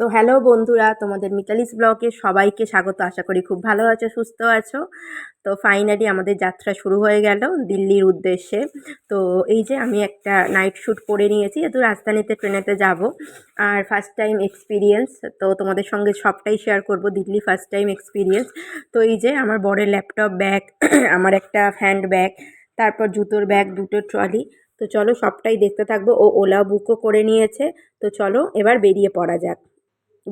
তো হ্যালো বন্ধুরা, তোমাদের মিতালিস ব্লগে সবাইকে স্বাগত। আশা করি খুব ভালো আছো, সুস্থ আছো। তো ফাইনালি আমাদের যাত্রা শুরু হয়ে গেল দিল্লির উদ্দেশ্যে। তো এই যে আমি একটা নাইট শ্যুট করে নিয়েছি যেহেতু রাজধানীতে ট্রেনেতে যাব। আর ফার্স্ট টাইম এক্সপিরিয়েন্স তো তোমাদের সঙ্গে সবটাই শেয়ার করব, দিল্লি ফার্স্ট টাইম এক্সপিরিয়েন্স তো এই যে আমার বরের ল্যাপটপ ব্যাগ আমার একটা হ্যান্ড ব্যাগ তারপর জুতোর ব্যাগ দুটো ট্রলি তো চলো সবটাই দেখতে থাকব। ও ওলা বুকও করে নিয়েছে। তো চলো এবার বেরিয়ে পড়া যাক।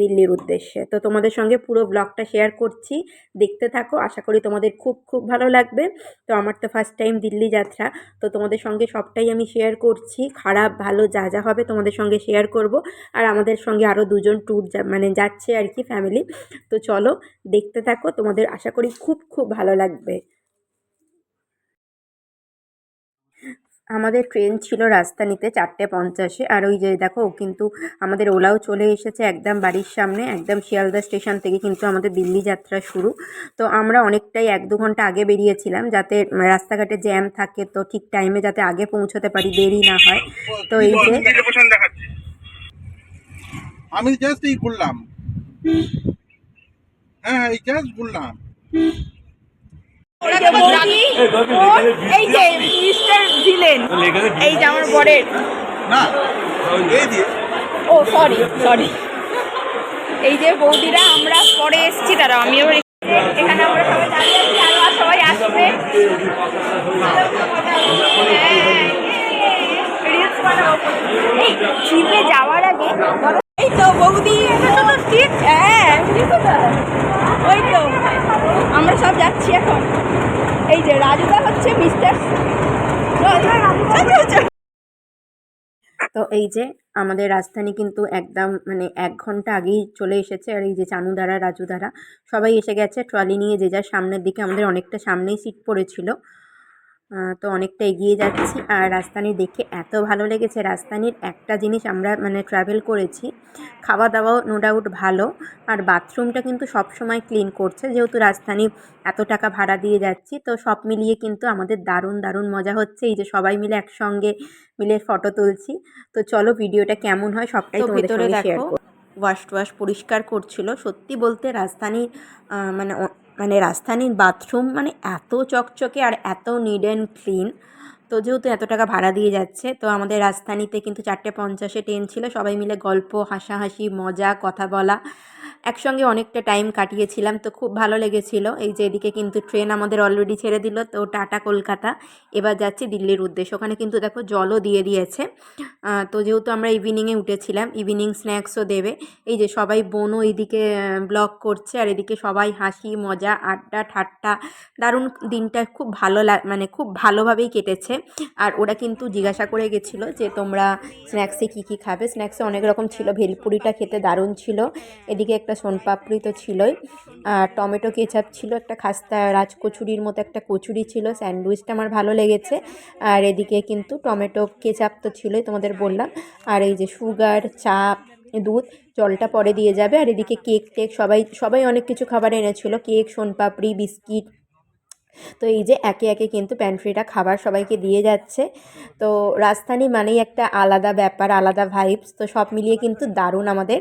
দিল্লির উদ্দেশ্যে। তো তোমাদের সঙ্গে পুরো ব্লগটা শেয়ার করছি। দেখতে থাকো, আশা করি তোমাদের খুব খুব ভালো লাগবে। তো আমার তো ফার্স্ট টাইম দিল্লি যাত্রা, তো তোমাদের সঙ্গে সবটাই আমি শেয়ার করছি। খারাপ, ভালো, যা যা হবে তোমাদের সঙ্গে শেয়ার করব। আর আমাদের সঙ্গে আরও দুজন ট্যুর মানে যাচ্ছে আর কি ফ্যামিলি তো চলো, দেখতে থাকো। তোমাদের আশা করি খুব খুব ভালো লাগবে। আমাদের ট্রেন ছিল রাজধানীতে চারটে পঞ্চাশে। আর ওই যে দেখো, কিন্তু আমাদের ওলাও চলে এসেছে একদম বাড়ির সামনে, একদম শিয়ালদা স্টেশন থেকে কিন্তু আমাদের দিল্লি যাত্রা শুরু। তো আমরা অনেকটাই এক দু ঘণ্টা আগে বেরিয়েছিলাম যাতে রাস্তাঘাটে জ্যাম থাকে, তো ঠিক টাইমে যাতে আগে পৌঁছতে পারি, দেরি না হয়। তো এই যে আমি জাস্ট এই বললাম। হ্যাঁ হ্যাঁ এই জাস্ট বললাম। এই যে মিস্টার দিলেন এই যে আমার বরের না ও সরি সরি এই যে বৌদিরা আমরা পরে এসেছি তারা আমি এখানে আমরা সবাই দাঁড়িয়ে আছি আর সবাই আসবে রিলস বানাবো এই ট্রিপে যাওয়ার আগে এই তো বৌদি এটা তো তোর ট্রিপ হ্যাঁ ওই তো আমরা সব যাচ্ছি এখন। এই যে রাজুদা হচ্ছে মিস্টার তো এই যে আমাদের রাজধানী কিন্তু একদম মানে এক ঘণ্টা আগেই চলে এসেছে, আর এই যে চানু দ্বারা রাজু দ্বারা সবাই এসে গেছে, ট্রলি নিয়ে যে যার সামনের দিকে আমাদের অনেকটা সামনেই সিট পড়েছিল। তো অনেকটা এগিয়ে যাচ্ছি। আর রাজধানী দেখে এত ভালো লেগেছে। রাজধানীর একটা জিনিস আমরা মানে ট্রাভেল করেছি। খাওয়া দাওয়াও নো ডাউট ভালো। আর বাথরুমটা কিন্তু সব সময় ক্লিন করছে। যেহেতু রাজধানী এত টাকা ভাড়া দিয়ে যাচ্ছি তো সব মিলিয়ে কিন্তু আমাদের দারুণ দারুণ মজা হচ্ছে। এই যে সবাই মিলে একসঙ্গে মিলে ফটো তুলছি। তো চলো ভিডিওটা কেমন হয় সবটাই তোমাদের সঙ্গে শেয়ার ওয়াশ টোয়াশ পরিষ্কার করছিল। সত্যি বলতে রাজধানীর মানে মানে রাজধানীর বাথরুম মানে এত চকচকে আর এত নিড অ্যান্ড ক্লিন তো যেহেতু এত টাকা ভাড়া দিয়ে যাচ্ছে, তো আমাদের রাজধানীতে কিন্তু চারটে পঞ্চাশে ট্রেন ছিল। সবাই মিলে গল্প, হাসাহাসি, মজা, কথা বলা। একসঙ্গে অনেকটা টাইম কাটিয়েছিলাম, তো খুব ভালো লেগেছিল। এই যে এদিকে কিন্তু ট্রেন আমাদের অলরেডি ছেড়ে দিল, তো টাটা কলকাতা। এবার যাচ্ছি দিল্লির উদ্দেশ্যে। ওখানে কিন্তু দেখো জলও দিয়ে দিয়েছে। তো যেহেতু আমরা ইভিনিংয়ে উঠেছিলাম ইভিনিং স্ন্যাক্সও দেবে। এই যে সবাই বোনও এইদিকে ব্লগ করছে, আর এদিকে সবাই হাসি, মজা, আড্ডা, ঠাট্টা, দারুণ দিনটা খুব ভালো মানে খুব ভালোভাবেই কেটেছে। আর ওরা কিন্তু জিজ্ঞাসা করে গেছিল যে তোমরা স্ন্যাক্সে কী কী খাবে? স্ন্যাক্সে অনেক রকম ছিল। ভেলপুরিটা খেতে দারুণ ছিল। এদিকে একটা সোনপাপড়ি তো ছিলই। আর টমেটো কেচাপ ছিল, একটা খাস্তা রাজকচুরির মতো একটা কচুরি ছিল। স্যান্ডউইচটা আমার ভালো লেগেছে। আর এদিকে কিন্তু টমেটো কেচাপ তো ছিলই তোমাদের বললাম। আর এই যে সুগার, চা, দুধ, জলটা পরে দিয়ে যাবে। আর এদিকে কেক টেক সবাই সবাই অনেক কিছু খাবার এনেছিল। Cake, soan papdi, biscuit. তো এই যে একে একে কিন্তু প্যান্ট্রিটা খাবার সবাইকে দিয়ে যাচ্ছে। তো রাজধানী মানেই একটা আলাদা ব্যাপার, আলাদা ভাইবস তো সব মিলিয়ে কিন্তু দারুণ আমাদের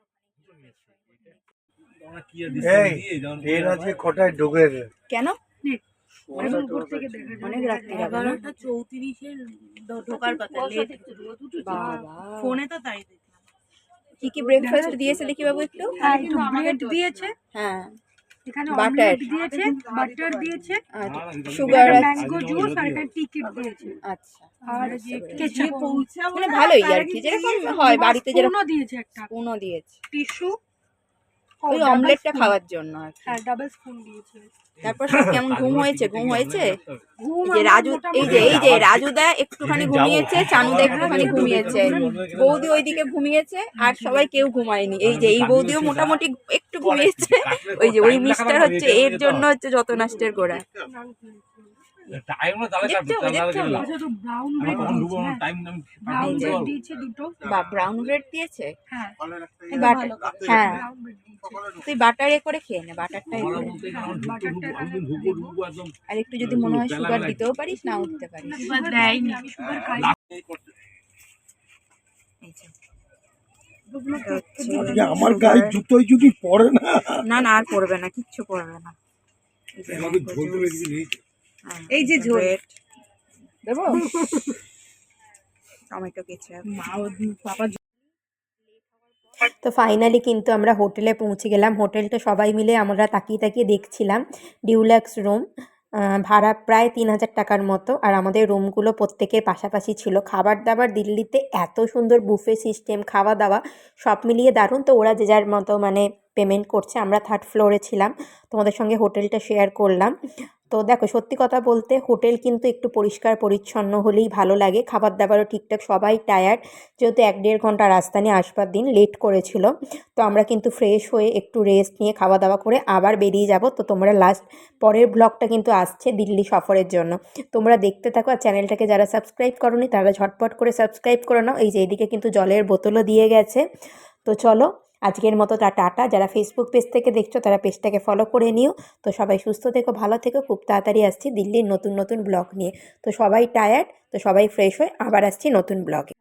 ট্রেন আজকে কটায় ঢোকে কেন? অনেক রাত্রি এগারোটা চৌত্রিশে ঢোকার কথা ফোনে তো তাই কি কি ব্রেকফাস্ট দিয়েছে দেখি বাবু একটু? হ্যাঁ একটু ব্রেড দিয়েছে। হ্যাঁ। এখানে দিয়েছে বাটার দিয়েছে সুগার ম্যাঙ্গো জুস আর একটা টিকিট দিয়েছে। আচ্ছা। আর যে কেচাপ মানে ভালোই আর কি যেরকম হয় বাড়িতে যেরকম দিয়েছে একটা। দিয়েছে। টিস্যু ওই অমলেটটা খাওয়ার জন্য আর হ্যাঁ ডাবল স্পুন দিয়েছে। তারপর সব কেমন ঘুম হয়েছে? ঘুম হয়েছে? যে রাজু এই যে এই যে রাজুদা একটুখানি ঘুমিয়েছে চানুদা একটুখানি ঘুমিয়েছে। বৌদি ওইদিকে ঘুমিয়েছে আর সবাই কেউ ঘুমায়নি। এই যে এই বৌদিও মোটামুটি একটু ঘুমিয়েছে। ওই যে ওই মিস্টার হচ্ছে এর জন্য হচ্ছে যত নষ্টের গোড়া। ব্রাউন ব্রেড দিয়েছে ব্রাউন এই যে। ব্রেড দিয়েছে দুটো। বা ব্রাউন ব্রেড দিয়েছে? হ্যাঁ। হ্যাঁ। তুই বাটারে করে খেয়ে নে বাটারটাই আর একটু যদি মনে হয় সুগার দিতেও পারিস না উঠতে পারিস। আমার গায়ে জুতোই যদি পড়ে না। না না আর পরবে না কিচ্ছু পড়বে না। এই যে হ্যাঁ, এই যে ঝোল। দেবো? Tomato ketchup. মা ও পাপা তো ফাইনালি কিন্তু আমরা হোটেলে পৌঁছে গেলাম। হোটেলটা সবাই মিলে আমরা তাকিয়ে তাকিয়ে দেখছিলাম ডিউলাক্স রুম। ভাড়া প্রায় তিন হাজার টাকার মতো। আর আমাদের রুমগুলো প্রত্যেকের পাশাপাশি ছিল। খাবার দাবার দিল্লিতে এত সুন্দর বুফে সিস্টেম খাওয়া দাওয়া সব মিলিয়ে দারুণ। তো ওরা যে যার মতো মানে পেমেন্ট করছে আমরা থার্ড ফ্লোরে ছিলাম। তোমাদের সঙ্গে হোটেলটা শেয়ার করলাম। তো দেখো, সত্যি কথা বলতে হোটেল কিন্তু একটু পরিষ্কার, পরিচ্ছন্ন হলেই ভালো লাগে। খাবার দাবারও ঠিকঠাক, সবাই টায়ার্ড যেহেতু এক দেড় ঘণ্টা রাস্তা নিয়ে আসবার দিন লেট করেছিল। তো আমরা কিন্তু ফ্রেশ হয়ে একটু রেস্ট নিয়ে খাওয়া দাওয়া করে আবার বেরিয়ে যাব। তো তোমরা লাস্ট পরের ব্লগটা কিন্তু আসছে দিল্লি সফরের জন্য। তোমরা দেখতে থাকো আর চ্যানেলটাকে যারা সাবস্ক্রাইব করনি, তারা ঝটপট করে সাবস্ক্রাইব করে নাও। এই যে এদিকে কিন্তু জলের বোতলও দিয়ে গেছে। তো চলো আজকের মতো তা টাটা। যারা ফেসবুক পেজ থেকে দেখছ, তারা পেজটাকে ফলো করে নিও। তো সবাই সুস্থ থেকো, ভালো থেকো। খুব তাড়াতাড়ি আসছি দিল্লির নতুন নতুন ব্লগ নিয়ে। তো সবাই টায়ার্ড তো সবাই ফ্রেশ হয়ে আবার আসছি নতুন ব্লগে।